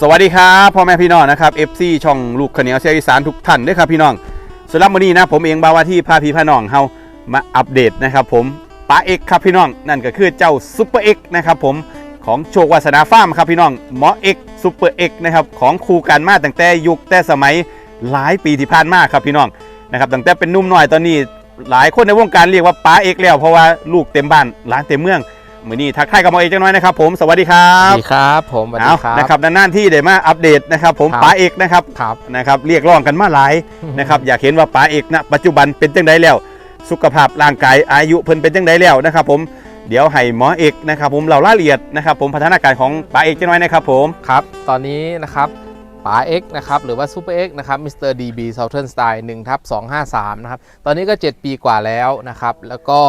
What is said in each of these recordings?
สวัสดีครับพ่อแม่พี่น้องนะครับ FC ช่องลูกขเหนียวเสียงอีสานทุกท่านด้วยครับพี่น้องสำหรับวันนี้นะผมเองบาวาที่พาพี่พาน้องเฮามาอัปเดตนะครับผมป้าเอกครับพี่น้องนั่นก็คือเจ้าซุปเปอร์เอกนะครับผมของโชควาสนาฟาร์มครับพี่น้องหมอเอกซุปเปอร์เอกนะครับของครูกันมาตั้งแต่ยุคแต่สมัยหลายปีที่ผ่านมาครับพี่น้องนะครับตั้งแต่เป็นนุ่มหน้อยตอนนี้หลายคนในวงการเรียกว่าป้าเอกแล้วเพราะว่าลูกเต็มบ้านหลานเต็มเมือง มือนี้ทักทายกับหมอเอกจังน้อยนะครับผมสวัสดีครัสวับสดีครับ ผมสวัสดีเอาครับ นะครับนานๆที่ได้มาอัปเดตนะครับผมครับ ป๋าเอกนะครับครับ นะครับเรียกร้องกันมาหลายนะครับอยากเห็นว่าป๋าเอกณปัจจุบันเป็นจังไดแล้ว สุขภาพร่างกายอายุเพิ่นเป็นจังไดแล้วนะครับผมเดี๋ยวให้หมอเอกนะครับผมเรารายละเอียดนะครับผมพัฒนาการของป๋าเอกจังน้อยนะครับผม ครับ ตอนนี้นะครับ ป๋า X นะครับหรือว่าซูเปอร์ X นะครับมิสเตอร์ดีบีเซาเทิร์นสไตล์1ทับ253 นะครับ ตอนนี้ก็ 7 ปีกว่าแล้วนะครับ แล้วก็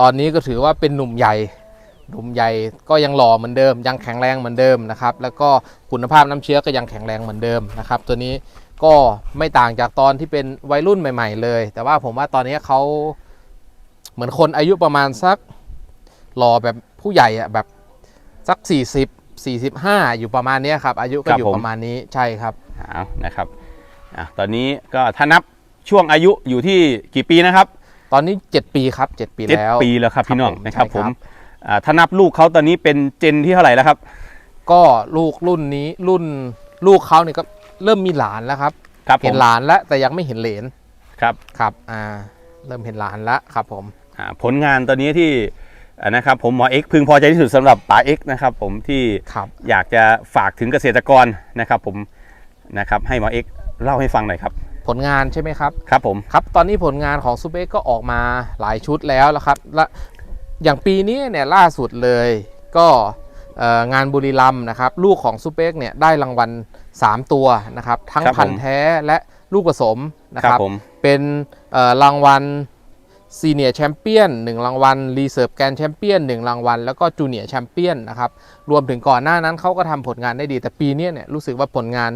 ตอนนี้ก็ถือว่าเป็นหนุ่มใหญ่หนุ่มใหญ่ก็ยังหล่อเหมือนเดิม ยังแข็งแรงเหมือนเดิมนะครับ แล้วก็คุณภาพน้ำเชื้อก็ยังแข็งแรงเหมือนเดิมนะครับ ตัวนี้ก็ไม่ต่างจากตอนที่เป็นวัยรุ่นใหม่ ๆ เลย แต่ว่าผมว่าตอนนี้เขาเหมือนคนอายุประมาณสักหล่อแบบผู้ใหญ่อะแบบสัก 40 45 อยู่ประมาณเนี้ยครับ อายุก็อยู่ประมาณนี้ใช่ครับ เอานะครับอะตอนนี้ก็ถ้านับช่วงอายุอยู่ที่กี่ปีนะครับตอนนี้ 7 ปีครับ 7 ปีเจ็ดแล้ว ปีแล้วครับพี่น้องผมนะครับใช่ผมอ่าถ้านับลูกเขาตอนนี้เป็นเจนที่เท่าไหร่แล้วครับ ก็ลูกรุ่นนี้รุ่นลูกเขาเนี่ยก็เริ่มมีหลานแล้วครับ ครับผเห็นมหลานแล้วแต่ยังไม่เห็นเหลนครับครับอ่าเริ่มเห็นหลานแล้วครับผม อ่าผลงานตอนนี้ที่อ่า นะครับผมหมอเอกพึงพอใจที่สุดสำหรับป๋าเอกนะครับผมที่ครับอยากจะฝากถึงเกษตรกรนะครับผมนะครับให้หมอเอกเล่าให้ฟังหน่อยครับ ผลงานใช่ไหมครับ ครับผมครับตอนนี้ผลงานของซูเปอร์ก็ออกมาหลายชุดแล้วแล้วครับและอย่างปีนี้เนี่ยล่าสุดเลยก็เอ่องานบุรีรัมย์นะครับลูกของซูเปอร์เนี่ยได้รางวัล 3 ตัวนะครับ ทั้งพันธุ์แท้และลูกผสมนะครัครับผมเป็นเอ่อรางวัล ซีเนียร์แชมเปี้ยน1รางวัลรีเซิร์ฟแกนแชมเปี้ยน1รางวัล แล้วก็จูเนียร์แชมเปี้ยนนะครับรวมถึงก่อนหน้านั้นเขาก็ทำผลงานได้ดี แต่ปีนี้เนี่ยรู้สึกว่าผลงาน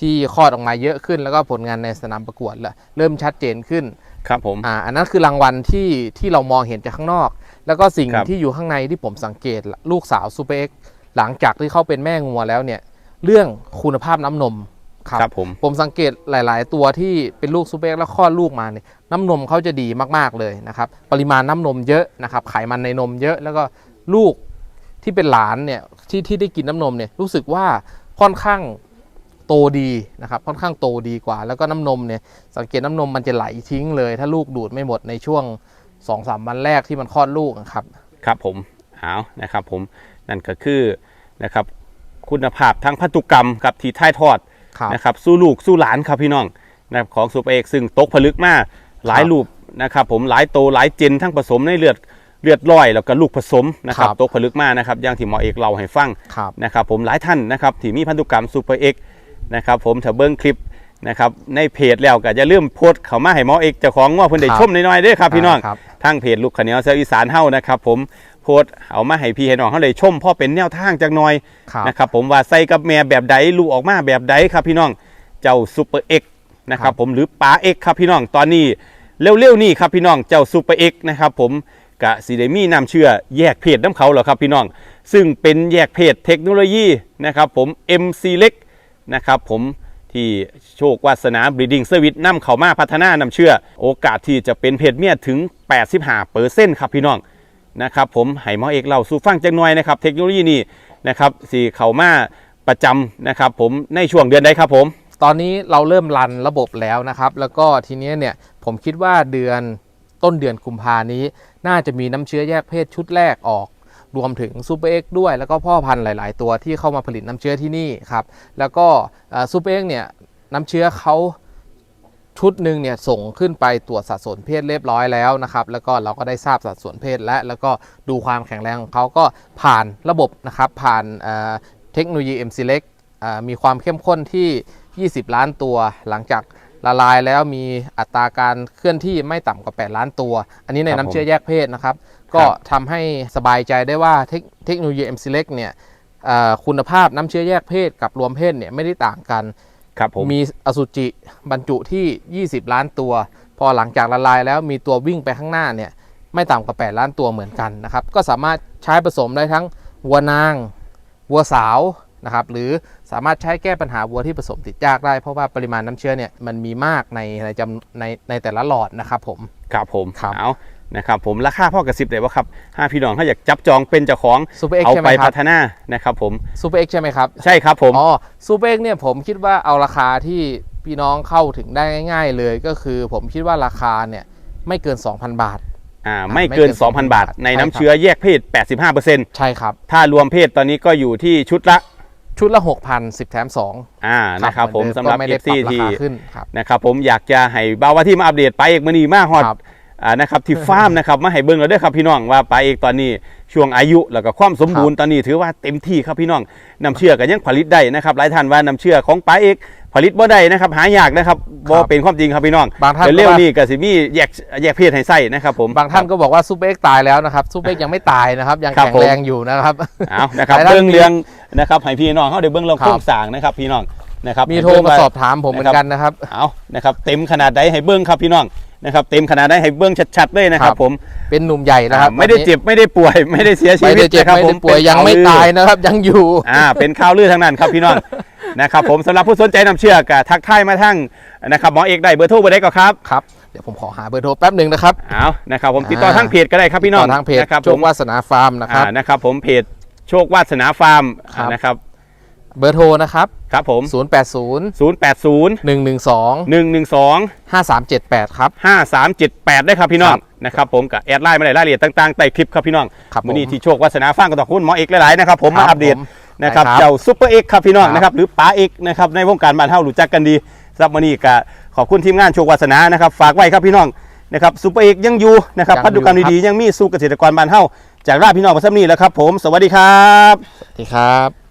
ที่คลอดออกมาเยอะขึ้น แล้วก็ผลงานในสนามประกวดละเริ่มชัดเจนขึ้นครับผมอ่าอันนั้นคือรางวัลที่ที่เรามองเห็นจากข้างนอก แล้วก็สิ่งครับที่อยู่ข้างในที่ผมสังเกตลูกสาวซูเปอร์เอ็กหลังจากที่เขาเป็นแม่งัวแล้วเนี่ยเรื่องคุณภาพน้ำนม ครับครับผมผมสังเกตหลาย ๆ ตัวที่เป็นลูกซูเปอร์เอ็กซ์แล้วคลอดลูกมาเนี่ยน้ำนมเขาจะดีมาก ๆ เลยนะครับ ปริมาณน้ำนมเยอะนะครับ ไขมันในนมเยอะ แล้วก็ลูกที่เป็นหลานเนี่ยที่ที่ได้กินน้ำนมเนี่ยรู้สึกว่าค่อนข้างโตดีนะครับ ค่อนข้างโตดีกว่า แล้วก็น้ำนมเนี่ยสังเกตน้ำนมมันจะไหลทิ้งเลย ถ้าลูกดูดไม่หมดในช่วง2อสามวันแรกที่มันคลอดลูกนะครับ ครับผมเอานะครับผมนั่นก็คือนะครับคุณภาพทางพันธุกรรมกับที่ถ่ายทอด ครับนะครับสู้ลูกสู้หลานครับพี่น้องนะครับของซูเปอร์เอกซึ่งตกผลึกมากหลายครับรูปนะครับผมหลายโตหลายเจนทั้งผสมในเลือดเลือดร้อยแล้วก็ลูกผสมนะครับครับตกผลึกมากนะครับอย่างที่หมอเอกเล่าให้ฟังครับนะครับผมหลายท่านนะครับที่มีพันธุกรรมซูเปอร์เอ็กนะครับผมถ้าเบิ้งคลิปนะครับในเพจแล้วก็จะเริ่าลืมโพสต์เขามาให้หมอเอกเจ้าของว่าเพิ่นได้ครับชมน้อยๆเด้อครับพี่น้องครับทางเพจลูกขาวเหนียวเซลอีสานเฮานะครับผม โพสต์เอามาให้พี่ให้น้องเฮาได้ชมพ่อเป็นแนวทางจักหน่อยครับนะครับผมว่าใส่กับแม่แบบใดลูกออกมาแบบใดครับพี่น้องเจ้าซูเปอร์เอ็กนะครับผมหรือป๋าเอ็กครับพี่น้องตอนนี้เร็วๆนี่ครับพี่น้องเจ้าซูเปอร์เอ็กนะครับผมกะสีเดมีนำเชื่อแยกเพจน้ำเขาเหรอครับพี่น้อง ซึ่งเป็นแยกเพจเทคโนโลยีนะครับผม MC เล็กนะครับผมที่โชควาสนา Breeding Service นำเขามาพัฒนานำเชื่อ โอกาสที่จะเป็นเพจเมียถึง 85เปอร์เซ็นต์ครับพี่น้อง นะครับผมให้หมอเอกเล่าสู่ฟังจังหน่อยนะครับ เทคโนโลยีนี้นะครับสี่เข่ามาประจำนะครับผมในช่วงเดือนใดครับผม ตอนนี้เราเริ่มรันระบบแล้วนะครับ แล้วก็ทีเนี้ยเนี่ยผมคิดว่าเดือนต้นเดือนกุมภานี้ น่าจะมีน้ำเชื้อแยกเพศชุดแรกออก รวมถึงซูเปอร์เอ็กด้วย แล้วก็พ่อพันธุ์หลาย ๆ ตัวที่เข้ามาผลิตน้ำเชื้อที่นี่ครับ แล้วก็ซูเปอร์เอ็กเนี่ยน้ำเชื้อเขา ชุดหนึ่งเนี่ยส่งขึ้นไปตรวจสัดส่วนเพศเรียบร้อยแล้วนะครับ แล้วก็เราก็ได้ทราบสัดส่วนเพศและ แล้วก็ดูความแข็งแรงของเขาก็ผ่านระบบนะครับ ผ่านเอ่อเทคโนโลยี M Select อ่ามีความเข้มข้นที่ 20 ล้านตัว หลังจากละลายแล้วมีอัตราการเคลื่อนที่ไม่ต่ำกว่า 8 ล้านตัว อันนี้ในครับน้ำเชื้อแยกเพศนะครับครับ ก็ทำให้สบายใจได้ว่าเทคเทคโนโลยี M Select เนี่ยเอ่อคุณภาพน้ำเชื้อแยกเพศกับรวมเพศเนี่ยไม่ได้ต่างกัน ครับผมมีอสุจิบรรจุที่ 20 ล้านตัว พอหลังจากละลายแล้วมีตัววิ่งไปข้างหน้าเนี่ยไม่ต่ำกว่า 8 ล้านตัวเหมือนกันนะครับ ก็สามารถใช้ผสมได้ทั้งวัวนาง วัวสาวนะครับหรือสามารถใช้แก้ปัญหาวัวที่ผสมติดยากได้ เพราะว่าปริมาณน้ำเชื้อเนี่ยมันมีมากในในจำในในแต่ละหลอดนะครับผมครับผมครับเอา นะครับผมราคาพ่อกระซิบเลยว่าครับห้าพี่น้องถ้าอยากจับจองเป็นเจ้าของซูเปอร์เอ็กเอาใช่ไหไปมครัพับฒนานะครับผมซูเปอร์เอ็กใช่ไหมครับใช่ครับผม อ๋อซูเปอร์เอ็กเนี่ยผมคิดว่าเอาราคาที่พี่น้องเข้าถึงได้ง่าย ๆ เลยก็คือผมคิดว่าราคาเนี่ยไม่เกิน 2,000 บาท อ่าไม่เกิน ไม่เกิน2,000 บาท ใช่ในครับน้ำเชื้อแยกเพศ 85%ใช่ครับ ถ้ารวมเพศตอนนี้ก็อยู่ที่ชุดละชุดละ 6,000 10 แถม2อ่านะครับผมสำหรับไม่เอได้ฟปซีรับราที่คาขึ้นครับ นะครับผมอยากจะให้บ่าวว่าที่มาอัปเดตไปเอกมณีมาฮอดครับ อ่านะครับที่ฟาร์มนะครับมาให้เบิ่งแล้วเด้อครับพี่น้องว่าไปลาเอกตอนนี้ช่วงอายุแล้วก็ความสมบูรณ์ตอนนี้ถือว่าเต็มที่ครับพี่น้องน้ำเชื่อก็ยังผลิตได้นะครับหลายท่านว่าน้ำเชื่อของป้าเอกผลิตบ่ได้นะครับหายากนะครับบ่ครับเป็นความจริงครับพี่น้องบางท่านก็เร็วว่าๆนี่ก็สิมีแยกแยกเพศให้ใส่นะครับผม บางท่านก็บอกว่าซูเปอร์เอ็กตายแล้วนะครับซูเปอร์เอ็กยังไม่ตายนะครับยังครับแข็งผม แรงอยู่นะครับ เอานะครับหลายท่าน เบื้องเรื่องนะครับให้พี่น้องเขาได้เบื้องเรื่องครับโครงสร้างนะครับพี่น้องนะครับมีให้โทรเบิ่งมาว่สอบถามผมเหมือนกันนะครับ เอานะครับ เต็มขนาดใดให้เบื้องครับพี่น้อง นะครับเต็มขนาดใดให้เบื้องชัดๆเลยนะครับครับ ผมเป็นหนุ่มใหญ่นะครับอ่าไม่ได้วันนี้เจ็บไม่ได้ป่วย ไม่ได้เสียชีไม่วิตได้เจ็บนะครับไม่ผได้มป่วยเป็นยังไม่ข่วลือตายนะครับ ยังอยู่อ่าเป็นข่าวลือทั้งนั้นครับพี่น้องนะครับผมสำหรับผู้สนใจนำเชื่อกทักทายมาทั้งนะครับหมอเอกได้เบอร์โทรเบอร์ได้ก็ครับครับเดี๋ยวผมขอหาเบอร์โทรแป๊บหนึ่งนะครับเอานะครับผมติดต่ออ่าทางเพจก็ได้ครับพี่น้องต่อทางเพจนะครับโชผคมวาสนาฟาร์มนะครับอ่านะครับผมเพจโชควาสนาฟาร์มครับนะครับ เบอร์โทรนะครับ ครับผม 080 080 112 112 5378 ครับ 5378 ได้ครับพี่น้อคงรับนะครับผมกับแอดไลน์มาได้รายละเอียดต่างๆใต้คลิปครับพี่น้องครับวันนี้ผมที่โชควาสนาฟังก็ต้องคุณหมอเอกหลายๆนะครับผมครัมาบอัปเดตผมนะครับได้ครับเจ้าซุปเปอร์เอกครับพี่น้องครับนะครับหรือป๋าเอกนะครับในวงการบ้านเฮารู้จักกันดีสำหรับวันนี้ก็ขอบคุณทีมงานโชควาสนานะครับฝากไว้ครับพี่น้องนะครับซุปเปอร์เอกยังอยู่นะครับยังอยู่พัฒนาการดีๆยังมีสู่เกษตรกรบ้านเฮาจากราชพี่น้องมาสักนี้แล้วครับผม สวัสดีครับ สวัสดีครับ